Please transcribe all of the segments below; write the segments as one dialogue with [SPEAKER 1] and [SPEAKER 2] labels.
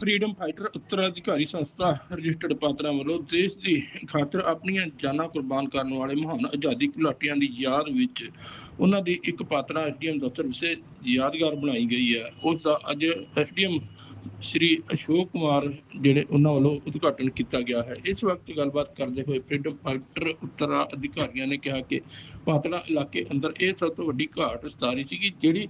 [SPEAKER 1] Freedom fighter ਉੱਤਰਾਧਿਕਾਰੀ ਸੰਸਥਾ registered Patra ਵੱਲੋਂ ਦੇਸ਼ ਦੀ ਖਾਤਰ ਆਪਣੀਆਂ ਜਾਨਾਂ ਕੁਰਬਾਨ ਕਰਨ ਵਾਲੇ ਮਹਾਨ ਆਜ਼ਾਦੀ ਘੁਲਾਟੀਆਂ ਦੀ ਯਾਦ ਵਿੱਚ ਉਹਨਾਂ ਦੀ ਇੱਕ ਪਾਤਰਾ ਐਸਡੀਐਮ ਦਫ਼ਤਰ ਵਿਖੇ ਯਾਦਗਾਰ ਬਣਾਈ ਗਈ ਹੈ। ਉਸ ਦਾ ਅੱਜ ਐਸਡੀਐਮ ਸ਼੍ਰੀ ਅਸ਼ੋਕ ਕੁਮਾਰ ਜਿਹੜੇ ਉਹਨਾਂ ਵੱਲੋਂ ਉਦਘਾਟਨ ਕੀਤਾ ਗਿਆ ਹੈ। ਇਸ ਵਕਤ ਗੱਲਬਾਤ ਕਰਦੇ ਹੋਏ ਫਰੀडम ਫਾਈਟਰ ਉੱਤਰਾ ਅਧਿਕਾਰੀਆਂ ਨੇ ਕਿਹਾ ਕਿ ਪਾਤਰਾ ਇਲਾਕੇ ਅੰਦਰ ਇਹ ਸਭ ਤੋਂ ਵੱਡੀ ਘਾਟ ਸਤਾਰੀ ਸੀ ਕਿ ਜਿਹੜੀ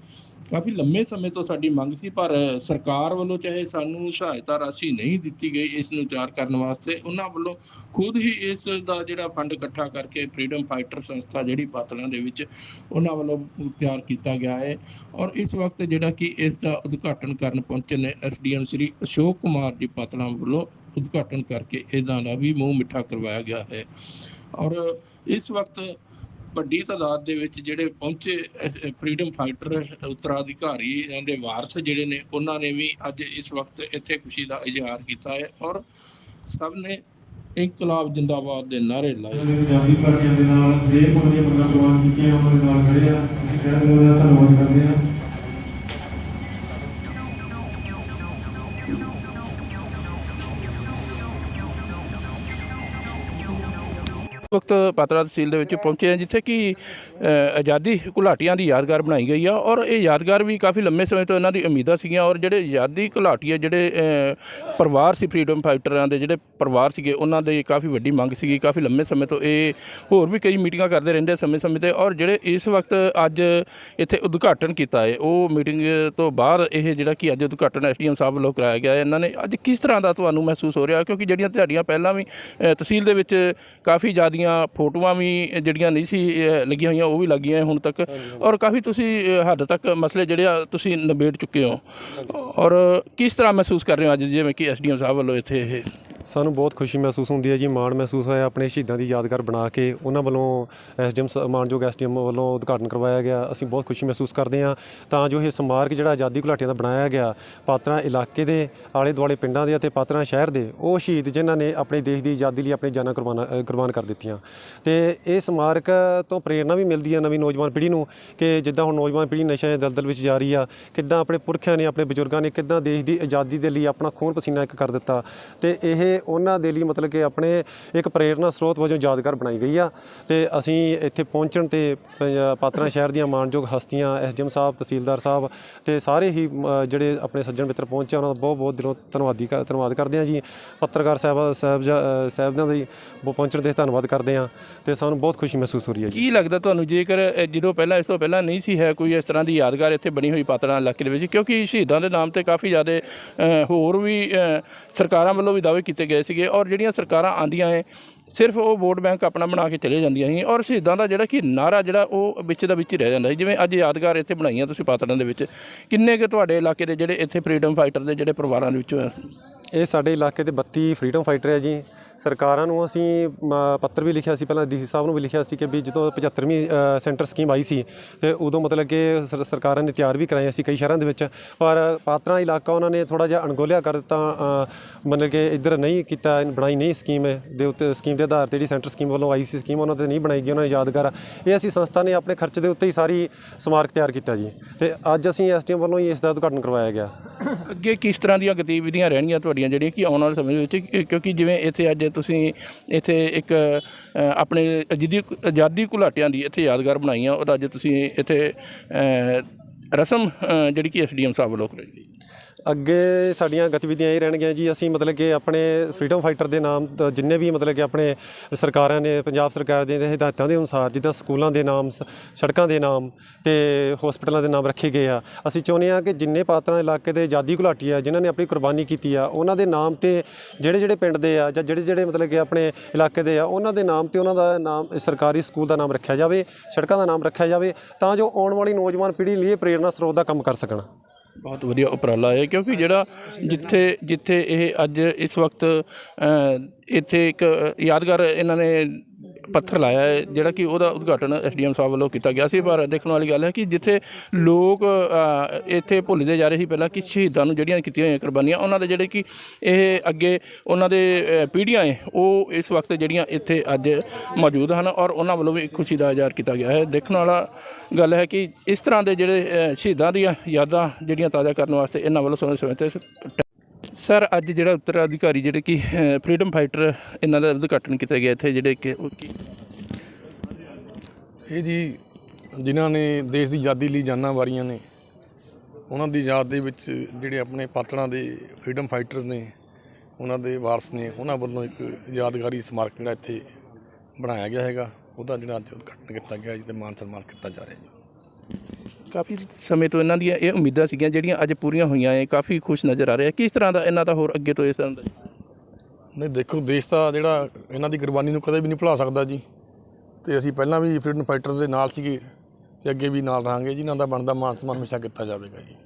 [SPEAKER 1] ਕਾਫੀ ਲੰਮੇ ਸਮੇਂ ਤੋਂ ਸਾਡੀ ਮੰਗ ਸੀ, ਪਰ ਸਰਕਾਰ ਵੱਲੋਂ ਚਾਹੇ ਸਾਨੂੰ ਸਹਾਇਤਾ ਰਾਸ਼ੀ ਨਹੀਂ ਦਿੱਤੀ ਗਈ ਇਸ ਨੂੰ ਤਿਆਰ ਕਰਨ ਵਾਸਤੇ, ਉਹਨਾਂ ਵੱਲੋਂ ਖੁਦ ਹੀ ਇਸ ਦਾ ਜਿਹੜਾ ਫੰਡ ਇਕੱਠਾ ਕਰਕੇ ਫਰੀडम ਫਾਈਟਰ ਸੰਸਥਾ ਜਿਹੜੀ ਪਾਤਲਾਂ ਦੇ ਵਿੱਚ ਉਹਨਾਂ ਵੱਲੋਂ ਤਿਆਰ ਕੀਤਾ ਗਿਆ ਹੈ। ਔਰ ਇਸ ਵਕਤ ਜਿਹੜਾ ਕਿ ਇਸ ਦਾ ਉਦਘਾਟਨ ਕਰਨ ਪਹੁੰਚੇ ਨੇ ਐਸਡੀਐਮ ਸ੍ਰੀ ਅਸ਼ੋਕ ਕੁਮਾਰ ਜੀ ਪਾਤਲਾਂ ਵੱਲੋਂ ਉਦਘਾਟਨ ਕਰਕੇ ਇਹਦਾ ਦਾ ਵੀ ਮੂੰਹ ਮਿੱਠਾ ਕਰਵਾਇਆ ਗਿਆ ਹੈ। ਔਰ ਇਸ ਵਕਤ ਵੱਡੀ ਤਾਦਾਦ ਦੇ ਵਿੱਚ ਜਿਹੜੇ ਪਹੁੰਚੇ ਫਰੀडम ਫਾਈਟਰ ਉੱਤਰਾਧਿਕਾਰੀ ਇਹਨਾਂ ਵਾਰਸ ਜਿਹੜੇ ਨੇ, ਉਹਨਾਂ ਨੇ ਵੀ ਅੱਜ ਇਸ ਵਕਤ ਇੱਥੇ ਖੁਸ਼ੀ ਦਾ ਇਜ਼ਹਾਰ ਕੀਤਾ ਹੈ ਔਰ ਸਭ ਨੇ ਇਨਕਲਾਬ ਜਿੰਦਾਬਾਦ ਦੇ ਨਾਅਰੇ ਲਾਏ।
[SPEAKER 2] ਪੰਜਾਬੀ ਭਾਸ਼ਾ ਦੇ ਨਾਲ ਜੇ ਕੋਈ ਦੀਆਂ ਮੰਗਾਂ ਪ੍ਰਵਾਨ ਕੀਤੀਆਂ, ਉਹਨਾਂ ਦੇ ਨਾਲ ਖੜੇ ਆ। ਅਸੀਂ ਕਹਿ ਦਿੰਦੇ ਹਾਂ ਧੰਨਵਾਦ ਕਰਦੇ ਹਾਂ
[SPEAKER 1] ਵਕਤ ਪਾਤਰਾ ਤਹਿਸੀਲ ਦੇ ਵਿੱਚ ਪਹੁੰਚੇ ਹਾਂ, ਜਿੱਥੇ ਕਿ ਆਜ਼ਾਦੀ ਘੁਲਾਟੀਆਂ ਦੀ ਯਾਦਗਾਰ ਬਣਾਈ ਗਈ ਆ ਔਰ ਇਹ ਯਾਦਗਾਰ ਵੀ ਕਾਫੀ ਲੰਮੇ ਸਮੇਂ ਤੋਂ ਇਹਨਾਂ ਦੀ ਉਮੀਦਾਂ ਸੀਗੀਆਂ ਔਰ ਜਿਹੜੇ ਆਜ਼ਾਦੀ ਘੁਲਾਟੀਏ ਜਿਹੜੇ ਪਰਿਵਾਰ ਸੀ ਫਰੀडम ਫਾਈਟਰਾਂ ਦੇ ਜਿਹੜੇ ਪਰਿਵਾਰ ਸੀਗੇ, ਉਹਨਾਂ ਦੇ ਕਾਫੀ ਵੱਡੀ ਮੰਗ ਸੀਗੀ, ਕਾਫੀ ਲੰਮੇ ਸਮੇਂ ਤੋਂ ਇਹ ਹੋਰ ਵੀ ਕਈ ਮੀਟਿੰਗਾਂ ਕਰਦੇ ਰਹਿੰਦੇ ਸਮੇਂ ਸਮੇਂ ਤੇ ਔਰ ਜਿਹੜੇ ਇਸ ਵਕਤ ਅੱਜ ਇੱਥੇ ਉਦਘਾਟਨ ਕੀਤਾ ਹੈ, ਉਹ ਮੀਟਿੰਗ ਤੋਂ ਬਾਅਦ ਇਹ ਜਿਹੜਾ ਕਿ ਅੱਜ ਉਦਘਾਟਨ ਐਸਡੀਐਮ ਸਾਹਿਬ ਵੱਲੋਂ ਕਰਾਇਆ ਗਿਆ ਹੈ, ਇਹਨਾਂ ਨੇ ਅੱਜ ਕਿਸ ਤਰ੍ਹਾਂ ਦਾ ਤੁਹਾਨੂੰ ਮਹਿਸੂਸ ਹੋ ਰਿਹਾ? ਕਿਉਂਕਿ ਜਿਹੜੀਆਂ ਤੁਹਾਡੀਆਂ ਪਹਿਲਾਂ ਵੀ ਤਹਿਸੀਲ ਦੇ ਵਿੱਚ ਕਾਫੀ ਜ਼ਿਆਦੀਆਂ ਫੋਟੋਆਂ ਵੀ ਜਿਹੜੀਆਂ ਨਹੀਂ ਸੀ ਅ, ਲੱਗੀਆਂ ਹੋਈਆਂ ਉਹ ਵੀ ਲੱਗੀਆਂ ਹੁਣ ਤੱਕ। ਔਰ ਕਾਫੀ ਤੁਸੀਂ ਅ, ਹੱਦ ਤੱਕ ਮਸਲੇ ਜਿਹੜੇ ਆ ਤੁਸੀਂ ਨਿਬੇੜ ਚੁੱਕੇ ਹੋ। ਔਰ ਕਿਸ ਤਰ੍ਹਾਂ ਮਹਿਸੂਸ ਕਰ ਰਹੇ ਹੋ ਅੱਜ ਜਿਵੇਂ ਕਿ ਐਸਡੀਐਮ ਸਾਹਿਬ ਵੱਲੋਂ ਇੱਥੇ ਇਹ
[SPEAKER 2] ਸਾਨੂੰ ਬਹੁਤ ਖੁਸ਼ੀ ਮਹਿਸੂਸ ਹੁੰਦੀ ਹੈ ਜੀ, ਮਾਣ ਮਹਿਸੂਸ ਹੋਇਆ ਆਪਣੇ ਸ਼ਹੀਦਾਂ ਦੀ ਯਾਦਗਾਰ ਬਣਾ ਕੇ। ਉਹਨਾਂ ਵੱਲੋਂ ਐਸਡੀਐਮ ਮਾਨਯੋਗ ਐਸਡੀਐਮ ਵੱਲੋਂ ਉਦਘਾਟਨ ਕਰਵਾਇਆ ਗਿਆ। ਅਸੀਂ ਬਹੁਤ ਖੁਸ਼ੀ ਮਹਿਸੂਸ ਕਰਦੇ ਹਾਂ। ਤਾਂ ਜੋ ਇਹ ਸਮਾਰਕ ਜਿਹੜਾ ਆਜ਼ਾਦੀ ਘੁਲਾਟੀਆਂ ਦਾ ਬਣਾਇਆ ਗਿਆ, ਪਾਤਰਾਂ ਇਲਾਕੇ ਦੇ ਆਲੇ ਦੁਆਲੇ ਪਿੰਡਾਂ ਦੇ ਅਤੇ ਪਾਤਰਾਂ ਸ਼ਹਿਰ ਦੇ, ਉਹ ਸ਼ਹੀਦ ਜਿਨ੍ਹਾਂ ਨੇ ਆਪਣੇ ਦੇਸ਼ ਦੀ ਆਜ਼ਾਦੀ ਲਈ ਆਪਣੀ ਜਾਨਾਂ ਕੁਰਬਾਨਾ ਕੁਰਬਾਨ ਕਰ ਦਿੱਤੀਆਂ। ਤੇ ਇਹ ਸਮਾਰਕ ਤੋਂ ਪ੍ਰੇਰਣਾ ਵੀ ਮਿਲਦੀ ਹੈ ਨਵੀਂ ਨੌਜਵਾਨ ਪੀੜ੍ਹੀ ਨੂੰ ਕਿ ਜਿੱਦਾਂ ਹੁਣ ਨੌਜਵਾਨ ਪੀੜ੍ਹੀ ਨਸ਼ਿਆਂ ਦੇ ਦਲਦਲ ਵਿੱਚ ਜਾ ਰਹੀ ਆ, ਕਿੱਦਾਂ ਆਪਣੇ ਪੁਰਖਿਆਂ ਨੇ, ਆਪਣੇ ਬਜ਼ੁਰਗਾਂ ਨੇ ਕਿੱਦਾਂ ਦੇਸ਼ ਦੀ ਆਜ਼ਾਦੀ ਦੇ ਲਈ ਆਪਣਾ ਖੂਨ ਪਸੀਨਾ ਇੱਕ ਕਰ ਦਿੱਤਾ। ਤੇ ਇਹ ਉਹਨਾਂ ਦੇ ਲਈ ਮਤਲਬ ਕਿ ਆਪਣੇ ਇੱਕ ਪ੍ਰੇਰਣਾ ਸਰੋਤ ਵਜੋਂ ਯਾਦਗਾਰ ਬਣਾਈ ਗਈ ਆ। ਤੇ ਅਸੀਂ ਇੱਥੇ ਪਹੁੰਚਣ ਤੇ ਪੰਜਾ- ਸ਼ਹਿਰ ਦੀਆਂ ਮਾਣਯੋਗ ਹਸਤੀਆਂ ਐਸਡੀਐਮ ਸਾਹਿਬ, ਤਹਿਸੀਲਦਾਰ ਸਾਹਿਬ ਤੇ ਸਾਰੇ ਹੀ ਜਿਹੜੇ ਆਪਣੇ ਸੱਜਣ ਮਿੱਤਰ ਪਹੁੰਚੇ ਉਹਨਾਂ ਦਾ ਬਹੁਤ ਬਹੁਤ ਦਿਲੋਂ ਧੰਨਵਾਦੀ ਕਰ- ਧੰਨਵਾਦ ਕਰਦੇ ਹਾਂ ਜੀ। ਪੱਤਰਕਾਰ ਸਾਹਿਬ ਸਾਹਿਬ ਸਾਹਿਬਾਂ ਦਾ ਜੀ ਬਹੁਤ ਪਹੁੰਚਣ ਦੇ ਧੰਨਵਾਦ ਕਰਦੇ ਹਾਂ ਤੇ ਸਾਨੂੰ ਬਹੁਤ ਖੁਸ਼ੀ ਮਹਿਸੂਸ ਹੋ ਰਹੀ ਹੈ ਜੀ।
[SPEAKER 1] ਕੀ ਲੱਗਦਾ ਤੁਹਾਨੂੰ ਜੇਕਰ ਜਦੋਂ ਪਹਿਲਾਂ, ਇਸ ਤੋਂ ਪਹਿਲਾਂ ਨਹੀਂ ਸੀ ਹੈ ਕੋਈ ਇਸ ਤਰ੍ਹਾਂ ਦੀ ਯਾਦਗਾਰ ਇੱਥੇ ਬਣੀ ਹੋਈ ਪਾਤੜਾਂ ਇਲਾਕੇ ਦੇ ਵਿੱਚ? ਕਿਉਂਕਿ ਸ਼ਹੀਦਾਂ ਦੇ ਨਾਮ ਤੇ ਕਾਫੀ ਜ਼ਿਆਦਾ ਹੋਰ ਵੀ ਸਰਕਾਰਾਂ ਵੱਲੋਂ ਵੀ ਦਾਅਵੇ ਕੀਤੇ ਕੀਤੇ ਗਏ ਸੀਗੇ ਔਰ ਜਿਹੜੀਆਂ ਸਰਕਾਰਾਂ ਆਂਦੀਆਂ ਐ, ਸਿਰਫ ਉਹ ਵੋਟ ਬੈਂਕ ਆਪਣਾ ਬਣਾ ਕੇ ਚਲੇ ਜਾਂਦੀਆਂ ਸੀ ਔਰ ਸ਼ਹੀਦਾਂ ਦਾ ਜਿਹੜਾ ਕਿ ਨਾਰਾ ਜਿਹੜਾ ਉਹ ਵਿੱਚ ਦਾ ਵਿੱਚ ਹੀ ਰਹਿ ਜਾਂਦਾ ਸੀ। ਜਿਵੇਂ ਅੱਜ ਯਾਦਗਾਰ ਇੱਥੇ ਬਣਾਈਆਂ ਤੁਸੀਂ ਪਾਤੜਾਂ ਦੇ ਵਿੱਚ, ਕਿੰਨੇ ਕੁ ਤੁਹਾਡੇ ਇਲਾਕੇ ਦੇ ਜਿਹੜੇ ਇੱਥੇ ਫਰੀडम ਫਾਈਟਰ ਦੇ ਜਿਹੜੇ ਪਰਿਵਾਰਾਂ ਦੇ ਵਿੱਚੋਂ
[SPEAKER 2] ਇਹ ਸਾਡੇ ਇਲਾਕੇ ਦੇ 32 ਫਰੀडम ਫਾਈਟਰ ਹੈ ਜੀ। ਸਰਕਾਰਾਂ ਨੂੰ ਅਸੀਂ ਪੱਤਰ ਵੀ ਲਿਖਿਆ ਸੀ, ਪਹਿਲਾਂ ਡੀਸੀ ਸਾਹਿਬ ਨੂੰ ਵੀ ਲਿਖਿਆ ਸੀ ਕਿ ਵੀ ਜਦੋਂ 75ਵੀਂ ਸੈਂਟਰ ਸਕੀਮ ਆਈ ਸੀ ਤੇ ਉਦੋਂ ਮਤਲਬ ਕਿ ਸਰਕਾਰਾਂ ਨੇ ਤਿਆਰ ਵੀ ਕਰਾਏ ਸੀ ਕਈ ਸ਼ਹਿਰਾਂ ਦੇ ਵਿੱਚ, ਪਰ ਪਾਤਰਾਂ ਇਲਾਕਾ ਉਹਨਾਂ ਨੇ ਥੋੜਾ ਜਿਹਾ ਅਣਗੋਲਿਆ ਕਰ ਦਿੱਤਾ ਮਤਲਬ ਕਿ ਇੱਧਰ ਨਹੀਂ ਕੀਤਾ, ਬਣਾਈ ਨਹੀਂ ਸਕੀਮ ਦੇ ਉੱਤੇ, ਸਕੀਮ ਦੇ ਆਧਾਰ ਤੇ ਜਿਹੜੀ ਸੈਂਟਰ ਸਕੀਮ ਵੱਲੋਂ ਆਈ ਸੀ, ਸਕੀਮ ਉਹਨਾਂ ਤੇ ਨਹੀਂ ਬਣਾਈ ਗਈ, ਉਹਨਾਂ ਨੇ ਯਾਦਗਾਰ ਇਹ ਅਸੀਂ ਸੰਸਥਾ ਨੇ ਆਪਣੇ ਖਰਚ ਦੇ ਉੱਤੇ ਹੀ ਸਾਰੀ ਸਮਾਰਕ ਤਿਆਰ ਕੀਤਾ ਜੀ ਤੇ ਅੱਜ ਅਸੀਂ ਐਸਟੀਐਮ ਵੱਲੋਂ ਹੀ ਇਸ ਦਾ ਉਦਘਾਟਨ ਕਰਵਾਇਆ ਗਿਆ।
[SPEAKER 1] ਅੱਗੇ ਕਿਸ ਤਰ੍ਹਾਂ ਦੀਆਂ ਗਤੀਵਿਧੀਆਂ ਰਹਿਣਗੀਆਂ ਤੁਹਾਡੀਆਂ, ਜਿਹੜੀਆਂ ਕਿ ਆਉਣ ਵਾਲੇ ਸਮੇਂ ਵਿੱਚ ਕਿ- ਕਿਉਂਕਿ ਜਿਵੇਂ ਇੱਥੇ ਅੱਜ ਤੁਸੀਂ ਇੱਥੇ ਇੱਕ ਆਪਣੇ ਆਜ਼ਾਦੀ ਆਜ਼ਾਦੀ ਘੁਲਾਟਿਆਂ ਦੀ ਇੱਥੇ ਯਾਦਗਾਰ ਬਣਾਈ ਆ ਉਹਦਾ ਅੱਜ ਤੁਸੀਂ ਇੱਥੇ ਰਸਮ ਜਿਹੜੀ ਕਿ ਐਸਡੀਐਮ ਸਾਹਿਬ ਵੱਲੋਂ ਕਰਾਈ ਗਈ।
[SPEAKER 2] ਅੱਗੇ ਸਾਡੀਆਂ ਗਤੀਵਿਧੀਆਂ ਇਹ ਰਹਿਣਗੀਆਂ ਜੀ, ਅਸੀਂ ਮਤਲਬ ਕਿ ਆਪਣੇ ਫਰੀडम ਫਾਈਟਰ ਦੇ ਨਾਮ ਤੋਂ ਜਿੰਨੇ ਵੀ ਮਤਲਬ ਕਿ ਆਪਣੇ ਸਰਕਾਰਾਂ ਨੇ, ਪੰਜਾਬ ਸਰਕਾਰ ਦੀਆਂ ਹਦਾਇਤਾਂ ਦੇ ਅਨੁਸਾਰ, ਜਿੱਦਾਂ ਸਕੂਲਾਂ ਦੇ ਨਾਮ, ਸ- ਸੜਕਾਂ ਦੇ ਨਾਮ ਤੇ ਹਸਪਤਾਲਾਂ ਦੇ ਨਾਮ ਰੱਖੇ ਗਏ ਆ, ਅਸੀਂ ਚਾਹੁੰਦੇ ਆ ਕਿ ਜਿੰਨੇ ਪਾਤਰਾਂ ਇਲਾਕੇ ਦੇ ਆਜ਼ਾਦੀ ਘੁਲਾਟੀ ਆ, ਜਿਨ੍ਹਾਂ ਨੇ ਆਪਣੀ ਕੁਰਬਾਨੀ ਕੀਤੀ ਆ, ਉਹਨਾਂ ਦੇ ਨਾਮ ਤੇ ਜਿਹੜੇ ਜਿਹੜੇ ਪਿੰਡ ਦੇ ਆ ਜਾਂ ਜਿਹੜੇ ਜਿਹੜੇ ਮਤਲਬ ਕਿ ਆਪਣੇ ਇਲਾਕੇ ਦੇ ਆ, ਉਹਨਾਂ ਦੇ ਨਾਮ ਤੇ ਉਹਨਾਂ ਦਾ ਨਾਮ, ਸਰਕਾਰੀ ਸਕੂਲ ਦਾ ਨਾਮ ਰੱਖਿਆ ਜਾਵੇ, ਸੜਕਾਂ ਦਾ ਨਾਮ ਰੱਖਿਆ ਜਾਵੇ, ਤਾਂ ਜੋ ਆਉਣ ਵਾਲੀ ਨੌਜਵਾਨ ਪੀੜ੍ਹੀ ਲਈ ਇਹ ਪ੍ਰੇਰਨਾ ਸਰੋਤ ਦਾ ਕੰਮ ਕਰ ਸਕਣ।
[SPEAKER 1] ਬਹੁਤ ਵਧੀਆ ਉਪਰਾਲਾ ਹੈ, ਕਿਉਂਕਿ ਜਿਹੜਾ ਜਿੱਥੇ ਜਿੱਥੇ ਇਹ ਅੱਜ ਇਸ ਵਕਤ ਇੱਥੇ ਇੱਕ ਯਾਦਗਾਰ ਇਹਨਾਂ ਨੇ ਪੱਥਰ ਲਾਇਆ ਹੈ ਜਿਹੜਾ ਕਿ ਉਹਦਾ ਉਦਘਾਟਨ ਐਸਡੀਐਮ ਸਾਹਿਬ ਵੱਲੋਂ ਕੀਤਾ ਗਿਆ ਸੀ। ਪਰ ਦੇਖਣ ਵਾਲੀ ਗੱਲ ਹੈ ਕਿ ਜਿੱਥੇ ਲੋਕ ਅ, ਇੱਥੇ ਭੁੱਲਦੇ ਜਾ ਰਹੇ ਸੀ ਪਹਿਲਾਂ ਕਿ ਸ਼ਹੀਦਾਂ ਨੂੰ ਜਿਹੜੀਆਂ ਕੀਤੀਆਂ ਹੋਈਆਂ ਕੁਰਬਾਨੀਆਂ ਉਹਨਾਂ ਦੇ ਜਿਹੜੇ ਕਿ ਇਹ ਅੱਗੇ ਉਹਨਾਂ ਦੇ ਅ, ਪੀੜ੍ਹੀਆਂ ਹੈ ਉਹ ਇਸ ਵਕਤ ਜਿਹੜੀਆਂ ਇੱਥੇ ਅੱਜ ਮੌਜੂਦ ਹਨ ਔਰ ਉਹਨਾਂ ਵੱਲੋਂ ਵੀ ਖੁਸ਼ੀ ਦਾ ਇਜ਼ਹਾਰ ਕੀਤਾ ਗਿਆ ਹੈ। ਦੇਖਣ ਵਾਲਾ ਗੱਲ ਹੈ ਕਿ ਇਸ ਤਰ੍ਹਾਂ ਦੇ ਜਿਹੜੇ ਅ, ਸ਼ਹੀਦਾਂ ਦੀਆਂ ਯਾਦਾਂ ਜਿਹੜੀਆਂ ਤਾਜ਼ਾ ਕਰਨ ਵਾਸਤੇ ਇਹਨਾਂ ਵੱਲੋਂ ਸਮੇਂ ਸਮੇਂ ਤੇ ਸਰ, ਅੱਜ ਜਿਹੜਾ ਉੱਤਰਾਧਿਕਾਰੀ ਜਿਹੜੇ ਕਿ ਫਰੀडम ਫਾਈਟਰ ਇਹਨਾਂ ਦਾ ਉਦਘਾਟਨ ਕੀਤਾ ਗਿਆ ਇੱਥੇ, ਜਿਹੜੇ ਕਿ
[SPEAKER 3] ਇਹ ਜੀ ਜਿਨ੍ਹਾਂ ਨੇ ਦੇਸ਼ ਦੀ ਆਜ਼ਾਦੀ ਲਈ ਜਾਨਾਂ ਵਾਰੀਆਂ ਨੇ, ਉਹਨਾਂ ਦੀ ਯਾਦ ਦੇ ਵਿੱਚ ਜਿਹੜੇ ਆਪਣੇ ਪਾਤੜਾਂ ਦੇ ਫਰੀडम ਫਾਈਟਰਸ ਨੇ, ਉਹਨਾਂ ਦੇ ਵਾਰਸ ਨੇ, ਉਹਨਾਂ ਵੱਲੋਂ ਇੱਕ ਯਾਦਗਾਰੀ ਸਮਾਰਕ ਜਿਹੜਾ ਇੱਥੇ ਬਣਾਇਆ ਗਿਆ ਹੈਗਾ, ਉਹਦਾ ਜਿਹੜਾ ਅੱਜ ਉਦਘਾਟਨ ਕੀਤਾ ਗਿਆ ਜਿਹਦੇ ਮਾਨ ਸਨਮਾਨ ਕੀਤਾ ਜਾ ਰਿਹਾ ਹੈ
[SPEAKER 1] ਕਾਫੀ ਸਮੇਂ ਤੋਂ ਇਹਨਾਂ ਦੀਆਂ ਇਹ ਉਮੀਦਾਂ ਸੀਗੀਆਂ, ਜਿਹੜੀਆਂ ਅੱਜ ਪੂਰੀਆਂ ਹੋਈਆਂ ਹੈ ਕਾਫੀ ਖੁਸ਼ ਨਜ਼ਰ ਆ ਰਿਹਾ। ਕਿਸ ਤਰ੍ਹਾਂ ਦਾ ਇਹਨਾਂ ਦਾ ਹੋਰ ਅੱਗੇ ਤੋਂ ਇਸ ਤਰ੍ਹਾਂ ਦਾ?
[SPEAKER 3] ਨਹੀਂ, ਦੇਖੋ, ਦੇਸ਼ ਦਾ ਜਿਹੜਾ ਇਹਨਾਂ ਦੀ ਕੁਰਬਾਨੀ ਨੂੰ ਕਦੇ ਵੀ ਨਹੀਂ ਭੁਲਾ ਸਕਦਾ ਜੀ। ਤੇ ਅਸੀਂ ਪਹਿਲਾਂ ਵੀ ਫਰੀडम ਫਾਈਟਰਸ ਦੇ ਨਾਲ ਸੀਗੇ ਤੇ ਅੱਗੇ ਵੀ ਨਾਲ ਰਹਾਂਗੇ ਜੀ ਦਾ ਬਣਦਾ ਮਾਨ ਸਨਮਾਨ ਹਮੇਸ਼ਾ ਕੀਤਾ ਜਾਵੇਗਾ ਜੀ।